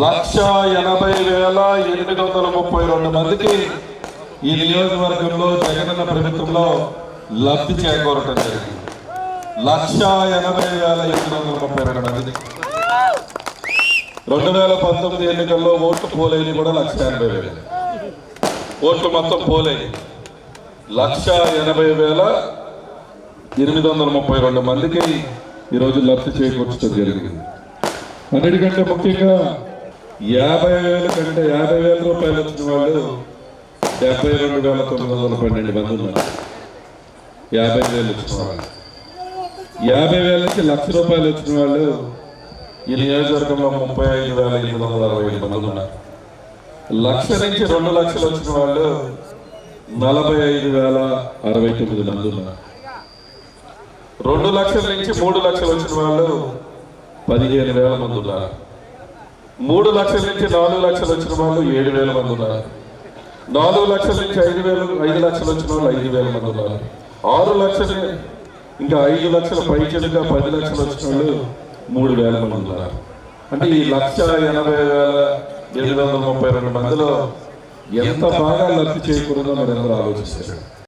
లక్ష ఎనభై వేల ఎనిమిది వందల ముప్పై రెండు మందికి ఈ నియోజకవర్గంలో జగనన్న ప్రభుత్వంలో లబ్ధి చేకూరటం జరిగింది. లక్ష ఎనభై వేల ఎనిమిది వందల ముప్పై రెండు మందికి. రెండు వేల పంతొమ్మిది ఎన్నికల్లో ఓట్లు పోలేని కూడా లక్ష ఎనభై వేలు. ఓట్లు మొత్తం పోలేని. లక్ష ఎనభై వేల ఎనిమిది వందల ముప్పై రెండు మందికి ఈరోజు లబ్ధి చేకూర్చడం జరిగింది. అన్నిటికంటే ముఖ్యంగా యాభై వేల కంటే యాభై వేల రూపాయలు వచ్చిన వాళ్ళు డెబ్బై రెండు వేల తొమ్మిది వందల పన్నెండు మంది ఉన్నారు. యాభై వేలు వచ్చిన వాళ్ళు. యాభై వేల నుంచి లక్ష రూపాయలు వచ్చిన వాళ్ళు ఈ నియోజకవర్గంలో ముప్పై ఐదు వేల ఎనిమిది వందల అరవై ఐదు మంది ఉన్నారు. లక్ష నుంచి రెండు లక్షలు వచ్చిన వాళ్ళు నలభై ఐదు వేల అరవై తొమ్మిది మంది ఉన్నారు. రెండు లక్షల నుంచి మూడు లక్షలు వచ్చిన వాళ్ళు పదిహేను వేల మంది ఉన్నారు. మూడు లక్షల నుంచి నాలుగు లక్షలు వచ్చిన వాళ్ళు ఏడు వేల మంది ఉన్నారు. నాలుగు లక్షల నుంచి ఐదు వేలు ఐదు లక్షలు వచ్చిన వాళ్ళు ఐదు వేల మంది ఉన్నారు. ఆరు లక్షలు ఇంకా ఐదు లక్షల పైచలుగా పది లక్షలు వచ్చిన వాళ్ళు మూడు వేల మంది ఉన్నారు. అంటే ఈ లక్ష ఎనభై వేల ఎనిమిది వందల ముప్పై రెండు మందిలో ఎంత బాగా లబ్ధి చేయకూడదో మరి అందరూ ఆలోచిస్తారు.